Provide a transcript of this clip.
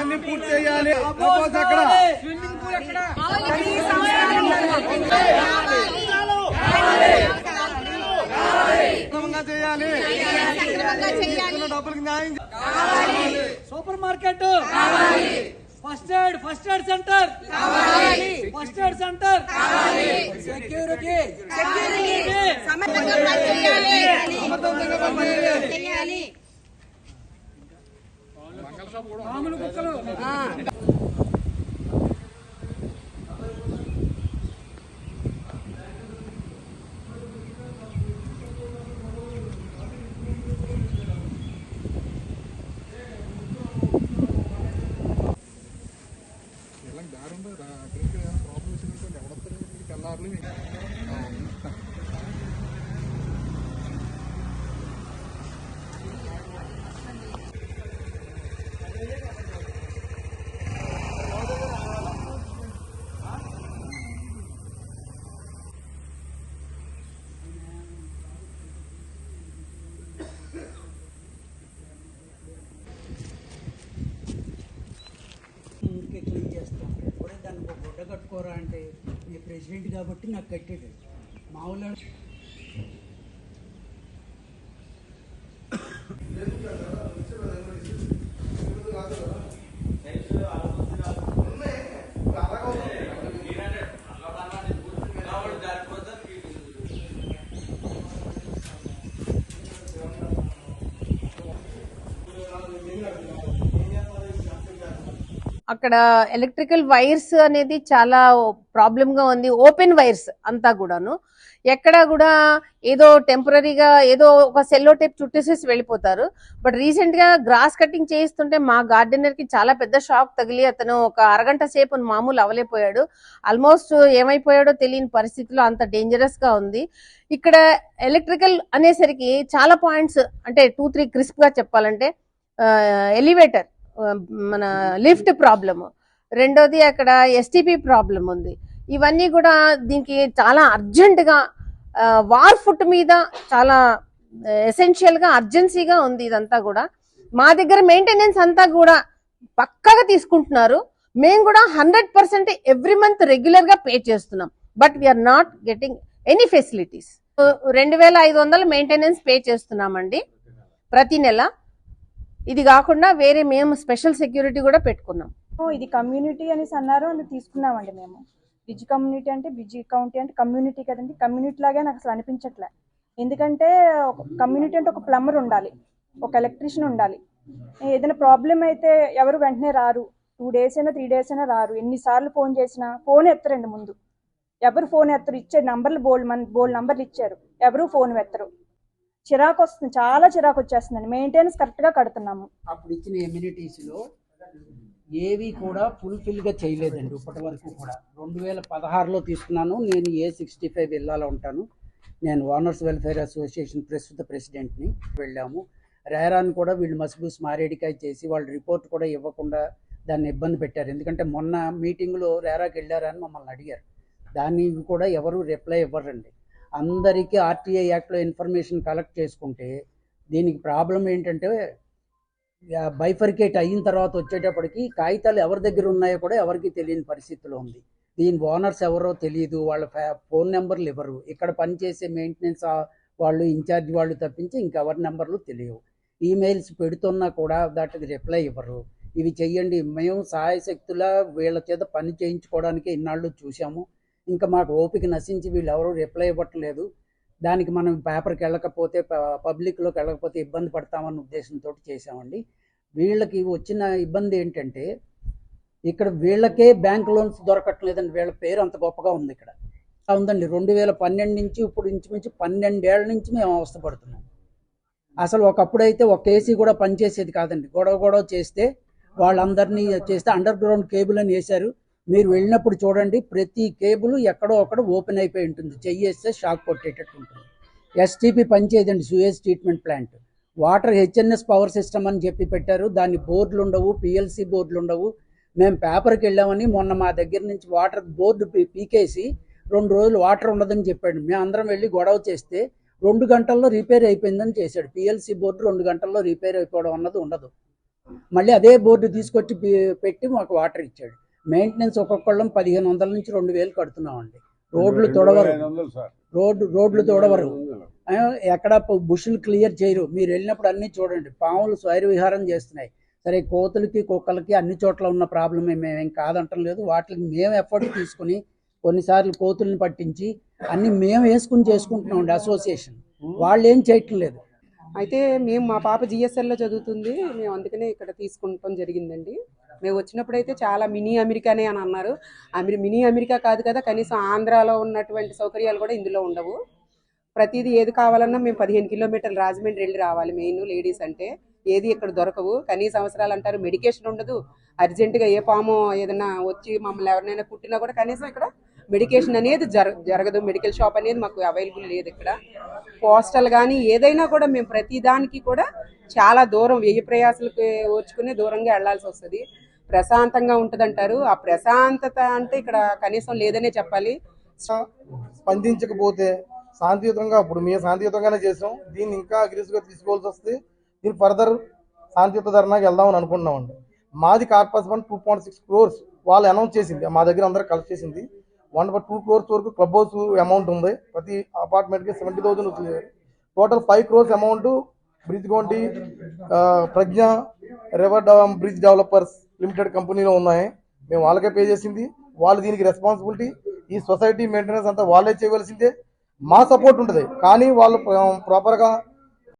అన్ని పూర్తి చేయాలి. అక్కడ. స్విమ్మింగ్ పూల్ ఎక్కడ చేయాలి. డబ్బులకు న్యాయం. Super market. First aid first aid centre. First aid centre. Security. సమర్థంగా పనిచేయాలి. చేయాలి. మామూలు కుక్కలు. ఒక గుడ్డ కట్టుకోరా అంటే నీ ప్రెసిడెంట్ కాబట్టి నాకు కట్టాడు మామూలు అక్కడ ఎలక్ట్రికల్ వైర్స్ అనేది చాలా ప్రాబ్లమ్గా ఉంది. ఓపెన్ వైర్స్ అంతా కూడాను. ఎక్కడ కూడా ఏదో టెంపరీగా ఏదో ఒక సెల్లో టేప్ చుట్టేసేసి వెళ్ళిపోతారు. బట్ రీసెంట్గా గ్రాస్ కటింగ్ చేయిస్తుంటే మా గార్డెనర్కి చాలా పెద్ద షాక్ తగిలి అతను ఒక అరగంట సేపు మామూలు అవలేపోయాడు ఆల్మోస్ట్ ఏమైపోయాడో తెలియని పరిస్థితిలో అంత డేంజరస్గా ఉంది. ఇక్కడ ఎలక్ట్రికల్ అనేసరికి చాలా పాయింట్స్ అంటే టూ త్రీ క్రిస్ప్గా చెప్పాలంటే ఎలివేటర్ మన లిఫ్ట్ ప్రాబ్లమ్. రెండోది అక్కడ ఎస్టీపీ ప్రాబ్లం ఉంది. ఇవన్నీ కూడా దీనికి చాలా అర్జెంటుగా వార్ ఫుట్ మీద చాలా ఎసెన్షియల్గా అర్జెన్సీగా ఉంది ఇదంతా కూడా. మా దగ్గర మెయింటెనెన్స్ అంతా కూడా పక్కగా తీసుకుంటున్నారు. మేము కూడా హండ్రెడ్ పర్సెంట్ ఎవ్రీ మంత్ రెగ్యులర్గా పే చేస్తున్నాం. But we are not getting any facilities రెండు వేల ఐదు వందలు మెయింటెనెన్స్ పే చేస్తున్నామండి. ప్రతి నెల ఇది కాకుండా వేరే మేము స్పెషల్ సెక్యూరిటీ కూడా పెట్టుకున్నాం. ఇది కమ్యూనిటీ అనేసి అన్నారు అందుకు తీసుకున్నామండి మేము. బిజ్ కమ్యూనిటీ అంటే బ్రిడ్జ్ కౌంటీ అంటే కమ్యూనిటీ కదండి. కమ్యూనిటీ లాగే నాకు అసలు అనిపించట్లే. ఎందుకంటే కమ్యూనిటీ అంటే ఒక ప్లంబర్ ఉండాలి ఒక ఎలక్ట్రీషియన్ ఉండాలి. ఏదైనా ప్రాబ్లం అయితే ఎవరు వెంటనే రారు. టూ డేస్ అయినా త్రీ డేస్ అయినా రారు. ఎన్నిసార్లు ఫోన్ చేసినా ఫోన్ ఎత్తరండి ముందు. ఎవరు ఫోన్ ఎత్తరు? ఇచ్చే నంబర్లు బోల్డ్ మన బోల్డ్ నంబర్లు ఇచ్చారు. ఎవరు ఫోన్ ఎత్తరు? చిరాకు వస్తుంది చాలా చిరాకు వచ్చేస్తుందండి మెయింటెనెన్స్ కరెక్ట్గా కడుతున్నాము. అప్పుడు ఇచ్చిన ఎమ్యూనిటీస్లో ఏవి కూడా ఫుల్ఫిల్గా చేయలేదండి ఇప్పటి వరకు కూడా. రెండు వేల పదహారులో తీసుకున్నాను. నేను ఏ సిక్స్టీ ఫైవ్ వెళ్ళాలో ఉంటాను. నేను ఓనర్స్ వెల్ఫేర్ అసోసియేషన్ ప్రస్తుత ప్రెసిడెంట్ని వెళ్ళాము. రేరాన్ కూడా వీళ్ళు మసిబూస్ మారేడికాయ చేసి వాళ్ళు రిపోర్ట్ కూడా ఇవ్వకుండా దాన్ని ఇబ్బంది పెట్టారు. ఎందుకంటే మొన్న మీటింగ్లో రేరాకి వెళ్ళారని మమ్మల్ని అడిగారు. దాన్ని కూడా ఎవరు రిప్లై ఇవ్వరండి. అందరికీ ఆర్టీఐ యాక్ట్లో ఇన్ఫర్మేషన్ కలెక్ట్ చేసుకుంటే దీనికి ప్రాబ్లం ఏంటంటే బైఫర్కేట్ అయిన తర్వాత వచ్చేటప్పటికి కాగితాలు ఎవరి దగ్గర ఉన్నాయో కూడా ఎవరికి తెలియని పరిస్థితిలో ఉంది. దీని ఓనర్స్ ఎవరో తెలియదు వాళ్ళ ఫ్యా- ఫోన్ నెంబర్లు ఇవ్వరు. ఇక్కడ పనిచేసే మెయింటెనెన్స్ వాళ్ళు ఇన్ఛార్జ్ వాళ్ళు తప్పించి ఇంకెవరి నెంబర్లు తెలియవు. ఈమెయిల్స్ పెడుతున్నా కూడా దాటికి రిప్లై ఇవ్వరు. ఇవి చెయ్యండి. మేము సహాయశక్తుల వీళ్ళ చేత పని చేయించుకోవడానికి ఇన్నాళ్ళు చూసాము ఇంకా మాకు ఓపిక నశించి వీళ్ళు ఎవరు రిప్లై ఇవ్వట్లేదు. దానికి మనం పేపర్కి వెళ్ళకపోతే ప- పబ్లిక్లోకి వెళ్ళకపోతే ఇబ్బంది పడతామన్న ఉద్దేశంతో చేసామండి వీళ్ళకి వచ్చిన ఇబ్బంది ఏంటంటే ఇక్కడ వీళ్ళకే బ్యాంక్ లోన్స్ దొరకట్లేదండి. వీళ్ళ పేరు అంత గొప్పగా ఉంది ఇక్కడ. ఉందండి రెండు వేల పన్నెండు నుంచి ఇప్పుడు ఇంచుమించు పన్నెండేళ్ళ నుంచి మేము అవస్థపడుతున్నాం. అసలు ఒకప్పుడు అయితే ఒక ఏసీ కూడా పనిచేసేది కాదండి. గొడవ గొడవ చేస్తే వాళ్ళందరినీ చేస్తే అండర్ గ్రౌండ్ కేబుల్ అని వేశారు. మీరు వెళ్ళినప్పుడు చూడండి ప్రతి కేబుల్ ఎక్కడో అక్కడ ఓపెన్ అయిపోయి ఉంటుంది. చెయ్యేస్తే షాక్ కొట్టేటట్టు ఉంటుంది. STP పనిచేయదండి sewage treatment plant water HNS power system అని చెప్పి పెట్టారు. దాని బోర్డులు ఉండవు పిఎల్సి బోర్డులు ఉండవు. మేము పేపర్కి వెళ్ళామని మొన్న మా దగ్గర నుంచి వాటర్ బోర్డు పీకేసి రెండు రోజులు వాటర్ ఉండదని చెప్పాడు. మేము అందరం వెళ్ళి గొడవ చేస్తే రెండు గంటల్లో రిపేర్ అయిపోయిందని చేశాడు. పిఎల్సి బోర్డు రెండు గంటల్లో రిపేర్ అయిపోవడం అన్నది ఉండదు. మళ్ళీ అదే బోర్డు తీసుకొచ్చి పెట్టి మాకు వాటర్ ఇచ్చాడు. మెయింటెనెన్స్ ఒక్కొక్కళ్ళం పదిహేను వందల నుంచి రెండు వేలు కడుతున్నామండి. రోడ్లు తొడవరు. రోడ్డు రోడ్లు తొడవరు. ఎక్కడ బుషులు క్లియర్ చేయరు. మీరు వెళ్ళినప్పుడు అన్ని చూడండి. పాములు స్వైర విహారం చేస్తున్నాయి. సరే కోతులకి కుక్కలకి అన్ని చోట్ల ఉన్న ప్రాబ్లమే. మేమేం కాదంటం లేదు. వాటికి మేము ఎఫర్ట్ తీసుకుని కొన్నిసార్లు కోతుల్ని పట్టించి అన్ని మేము వేసుకుని చేసుకుంటున్నామండి అసోసియేషన్. వాళ్ళు ఏం చేయటం లేదు. అయితే మేము మా పాప జిఎస్ఎల్లో చదువుతుంది. మేము అందుకనే ఇక్కడ తీసుకుంటాం జరిగిందండి. మేము వచ్చినప్పుడు అయితే చాలా మినీ అమెరికానే అని అన్నారు. అమెరి మినీ అమెరికా కాదు కదా కనీసం ఆంధ్రాలో ఉన్నటువంటి సౌకర్యాలు కూడా ఇందులో ఉండవు. ప్రతిదీ ఏది కావాలన్నా మేము పదిహేను కిలోమీటర్లు రాజమండ్రి వెళ్ళి రావాలి మెయిన్ లేడీస్ అంటే. ఏది ఇక్కడ దొరకవు. కనీస అవసరాలు అంటారు మెడికేషన్ ఉండదు. అర్జెంటుగా ఏ పాము ఏదైనా వచ్చి మమ్మల్ని ఎవరినైనా కుట్టినా కూడా కనీసం ఇక్కడ మెడికేషన్ అనేది జర జరగదు. మెడికల్ షాప్ అనేది మాకు అవైలబుల్ లేదు ఇక్కడ. పోస్టల్ కానీ ఏదైనా కూడా మేము ప్రతి దానికి కూడా చాలా దూరం వెయ్యి ప్రయాసాలకు ఓర్చుకునే దూరంగా వెళ్ళాల్సి వస్తుంది. ప్రశాంతంగా ఉంటుందంటారు. ఆ ప్రశాంతత అంటే ఇక్కడ కనీసం లేదనే చెప్పాలి. స్పందించకపోతే శాంతియుతంగా ఇప్పుడు మేము శాంతియుతంగానే చేసాం దీన్ని ఇంకా అగ్రెసివ్గా తీసుకోవాల్సి వస్తే దీన్ని ఫర్దర్ శాంతియుత ధర్నాకి వెళ్దామని అనుకుంటున్నామండి. మాది corpus one two point six crores వాళ్ళు అనౌన్స్ చేసింది. మా దగ్గర అందరూ కలెక్ట్ చేసింది. వన్ పాయింట్ టూ క్రోర్స్ వరకు క్లబ్ హౌస్ అమౌంట్ ఉంది. ప్రతి అపార్ట్మెంట్కి సెవెంటీ థౌసండ్ వచ్చింది. Total five crores amount bridge గోంటి Pragna river bridge developers limited కంపెనీలో ఉన్నాయి. మేము వాళ్ళకే పే చేసింది. వాళ్ళు దీనికి రెస్పాన్సిబిలిటీ ఈ సొసైటీ మెయింటెనెన్స్ అంతా వాళ్ళే చేయవలసిందే. మా సపోర్ట్ ఉంటుంది. కానీ వాళ్ళు ప్రాపర్గా